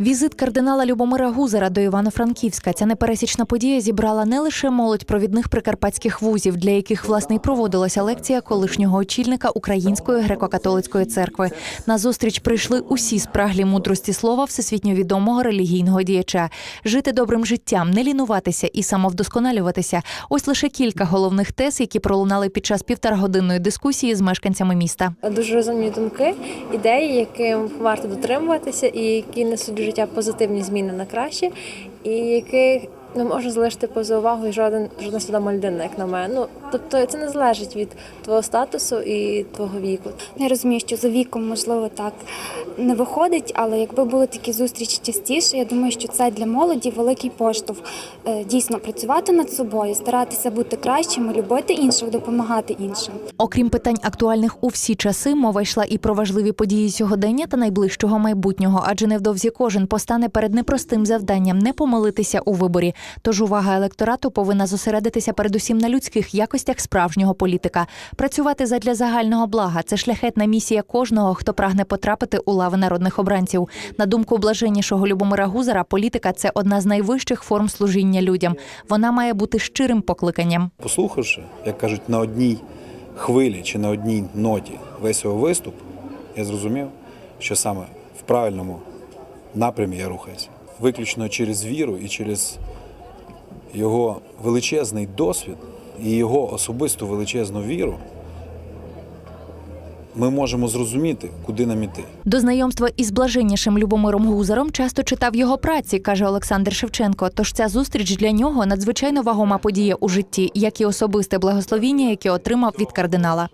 Візит кардинала Любомира Гузера до Івано-Франківська. Ця непересічна подія зібрала не лише молодь провідних прикарпатських вузів, для яких власне й проводилася лекція колишнього очільника Української греко-католицької церкви. На зустріч прийшли усі спраглі мудрості слова всесвітньо відомого релігійного діяча. Жити добрим життям, не лінуватися і самовдосконалюватися. Ось лише кілька головних тез, які пролунали під час півторагодинної дискусії з мешканцями міста. Дуже розумні думки, ідеї, яким варто дотримуватися, і які несуть життя позитивні зміни на краще, і яких не можна залишити поза увагою жоден жодна свідома людина, як на мене. Ну тобто це не залежить від твого статусу і твого віку. Я розумію, що за віком можливо так не виходить, але якби були такі зустрічі частіше, я думаю, що це для молоді великий поштовх. Е, Дійсно працювати над собою, старатися бути кращими, любити інших, допомагати іншим. Окрім питань актуальних у всі часи, мова йшла і про важливі події сьогодення та найближчого майбутнього, адже невдовзі кожен постане перед непростим завданням не помилитися у виборі. Тож увага електорату повинна зосередитися передусім на людських якостях справжнього політика. Працювати задля загального блага це шляхетна місія кожного, хто прагне потрапити у лави народних обранців. На думку блаженнішого Любомира Гузера, політика це одна з найвищих форм служіння людям. Вона має бути щирим покликанням. Послухавши, як кажуть, на одній хвилі чи на одній ноті весь його виступ, я зрозумів, що саме в правильному напрямі я рухаюся. Виключно через віру і через його величезний досвід і його особисту величезну віру ми можемо зрозуміти, куди нам іти. До знайомства із блаженнішим Любомиром Гузером часто читав його праці, каже Олександр Шевченко. Тож ця зустріч для нього надзвичайно вагома подія у житті, як і особисте благословіння, яке отримав від кардинала.